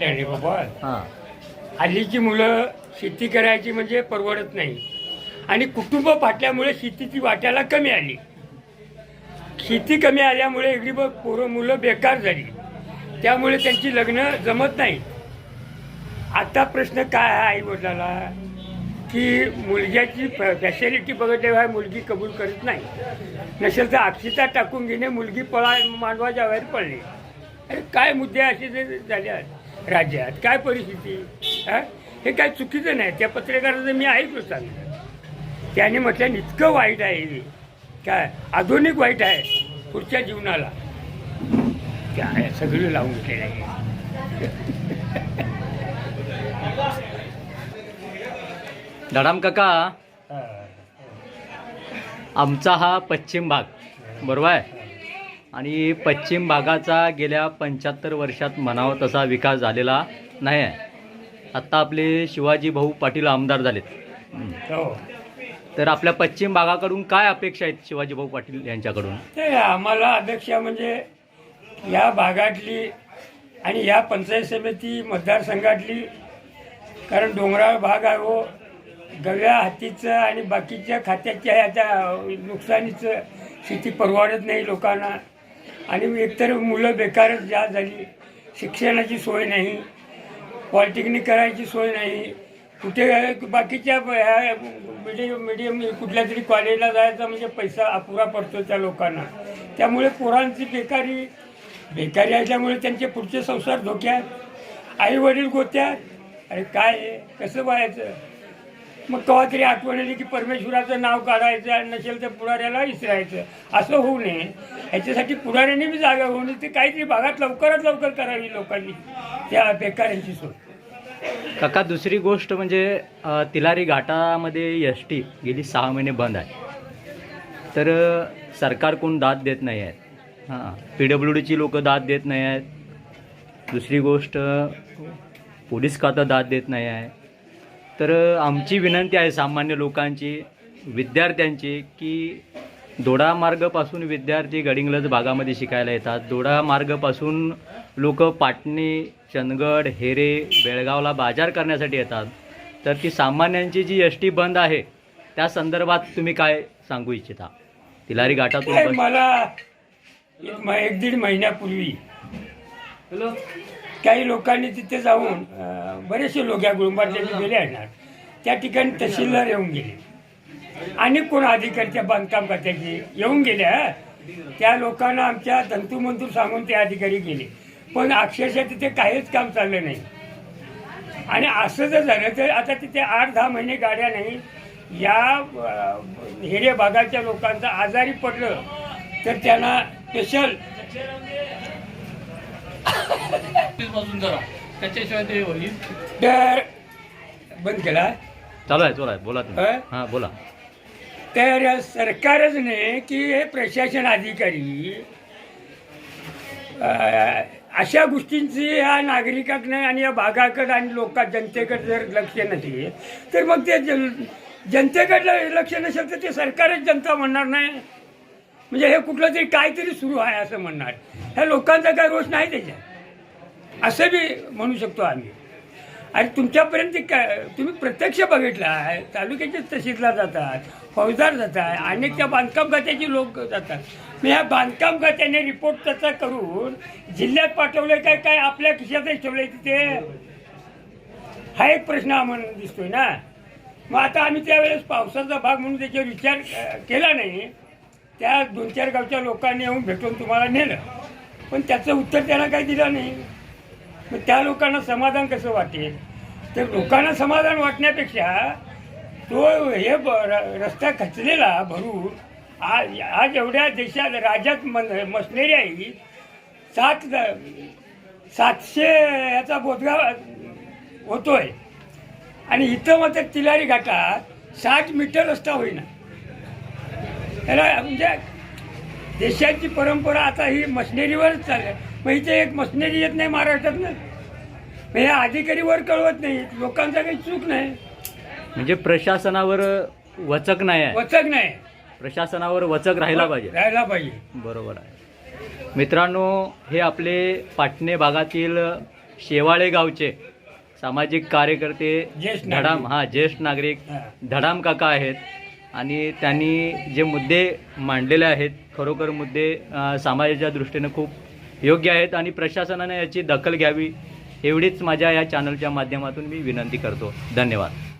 नाही बाबा. हां. हल्लीची मुलं शेती करायची म्हणजे परवडत नाही. आणि कुटुंब फाटल्यामुळे शेतीची वाट्याला कमी आली. शेती कमी आल्यामुळे एवढी बघ पोरं मुलं बेकार झाली. त्यामुळे त्यांची लग्न जमत नाही. आता प्रश्न काय आहे आई वडिलाला? की मुलग्याची फॅसिलिटी बघितल्याशिवाय मुलगी कबूल करत नाही. नसेल तर अक्षिता टाकून घेणे मुलगी पळा मांडवाच्या बाहेर पडली. अरे काय मुद्दे असे जे झाले आहेत राज्यात? काय परिस्थिती? हा? हे काय चुकीचं नाही. त्या पत्रकाराचं मी ऐकलो सांगितलं त्याने म्हटलं इतकं वाईट आहे हे. काय? आधुनिक वाईट आहे पुढच्या जीवनाला. काय सगळं लावून घेतलेलं आहे धडाम काका. आमचा हा पश्चिम भाग. बरोबर आहे? आणि पश्चिम भागाचा गेल्या पंच्याहत्तर वर्षात म्हणावा तसा विकास झालेला नाही आहे. आत्ता आपले शिवाजी भाऊ पाटील आमदार झालेत. हं. तर आपल्या पश्चिम भागाकडून काय अपेक्षा आहेत शिवाजी भाऊ पाटील यांच्याकडून? ते आम्हाला अध्यक्षा म्हणजे या भागातली आणि या पंचायत समिती मतदारसंघातली कारण डोंगराळ भाग आहे हो. गव्या हातीचं आणि बाकीच्या खात्याच्या ह्याच्या नुकसानीचं शेती परवडत नाही लोकांना. आणि एकतर मुलं बेकारच जा झाली. शिक्षणाची सोय नाही. पॉलिटेक्निक करायची सोय नाही. कुठे बाकीच्या मिडियम मिडियम कुठल्या तरी कॉलेजला जायचा म्हणजे पैसा अपुरा पडतो त्या लोकांना. त्यामुळे पोरांची बेकारी बेकारी असल्यामुळे त्यांचे पुढचे संसार धोक्यात. आई वडील गोत्यात. अरे काय आहे? कसं व्हायचं? मग केव्हा तरी आठवण आली की परमेश्वराचं नाव काढायचं आणि नसेल तर पुढाऱ्याला विसरायचं असं होऊ नये. ह्याच्यासाठी पुढाऱ्याने बी जागा होऊ नये. ते काहीतरी भागात लवकरात लवकर करावी लोकांनी. त्या बेकाऱ्यांची सोय. काका दुसरी गोष्ट म्हणजे तिलारी घाटामध्ये एस टी गेली सहा महिने बंद आहे. तर सरकार कोण दाद देत नाही आहेत हां पी डब्ल्यू डीची लोकं दाद देत नाही आहेत. दुसरी गोष्ट पोलीस खातं दाद देत नाही आहे? तर आमची विनंती आहे सामान्य लोकांची विद्यार्थ्यांची की दोडा मार्गपासून विद्यार्थी गडिंग्लज भागामध्ये शिकायला येतात. दोडा मार्गपासून लोक पाटणी चंदगड हेरे बेळगावला बाजार करण्यासाठी येतात. तर ती सामान्यांची जी एस टी बंद आहे त्या संदर्भात तुम्ही काय सांगू इच्छिता? तिलारी घाटातून मला एक दीड महिन्यापूर्वी काही लोकांनी तिथे जाऊन बरेचसे लोक या गुळंबाटले गेले असणार त्या ठिकाणी तहसीलदार येऊन गेले. आणि कोण अधिकारी त्या बांधकाम खात्याचे येऊन गेले हा. त्या लोकांना आमच्या तंतुमंतूर सांगून ते अधिकारी गेले. पण अक्षरशः तिथे काहीच काम चाललं नाही. आणि असं जर झालं तर आता तिथे आठ दहा महिने गाड्या नाही. या हेरे भागाच्या लोकांचा आजारी पडलं तर त्यांना स्पेशल पासून जरा. त्याच्याशिवाय ते होईल. तर बंद केला? चालू आहे चालू आहे. बोला तुम्ही. अ? हां बोला. तर सरकारच नाही की हे प्रशासन अधिकारी अं, अशा गोष्टींची या नागरिकाकडे आणि या भागाकडे आणि लोक जनतेकडे जर लक्ष नसेल तर मग ते जन जनतेकडे लक्ष नसेल तर ते सरकारच जनता म्हणणार नाही. म्हणजे हे कुठलं तरी काहीतरी सुरू आहे असं म्हणणार. ह्या लोकांचा काय रोष नाही त्याच्यात. असं बी म्हणू शकतो आम्ही. आणि तुमच्यापर्यंत काय तुम्ही प्रत्यक्ष बघितलं आहे तालुक्याचे तहसीलला जातात फौजदार जातात अनेक त्या बांधकाम खात्याचे लोक जातात. मी ह्या बांधकाम खात्याने रिपोर्ट त्याचा करून जिल्ह्यात पाठवले काय काय आपल्या खिशातच ठेवले तिथे? हा एक प्रश्न आम्हाला दिसतोय ना. मग आता आम्ही त्यावेळेस पावसाचा भाग म्हणून त्याच्यावर विचार केला नाही. त्या दोन चार गावच्या लोकांनी येऊन भेटून तुम्हाला नेलं. पण त्याचं उत्तर त्यांना काही दिलं नाही. मग त्या लोकांना समाधान कसं वाटेल? तर लोकांना समाधान वाटण्यापेक्षा तो हे ब- र- रस्ता खचलेला भरून आज आज एवढ्या देशात राज्यात मन मशनरी आहे सात सातशे याचा बोधगा होतोय. आणि इथं मात्र तिलारी घाटात साठ मीटर रस्ता होईना. याला म्हणजे देशाची परंपरा आता ही मशिनरीवरच चालली मग इथे एक मशिनरी येत नाही महाराष्ट्रात ना मग हे अधिकारी वर कळवत नाही. लोकांचा काही चूक नाही. म्हणजे प्रशासनावर वचक नाही आहे. वचक नाही. प्रशासनावर वचक राहिला पाहिजे. राहायला पाहिजे. बरोबर आहे. मित्रांनो हे आपले पाटणे भागातील शेवाळे गावचे सामाजिक कार्यकर्ते ज्येष्ठ धडाम. हां ज्येष्ठ नागरिक हा. धडाम काका आहेत. आणि त्यांनी जे मुद्दे मांडलेले आहेत खरोखर मुद्दे समाजाच्या दृष्टीने खूप योग्य आहेत आणि प्रशासनाने याची दखल घ्यावी एवढीच माझ्या या चॅनलच्या माध्यमातून मी विनंती करतो. धन्यवाद.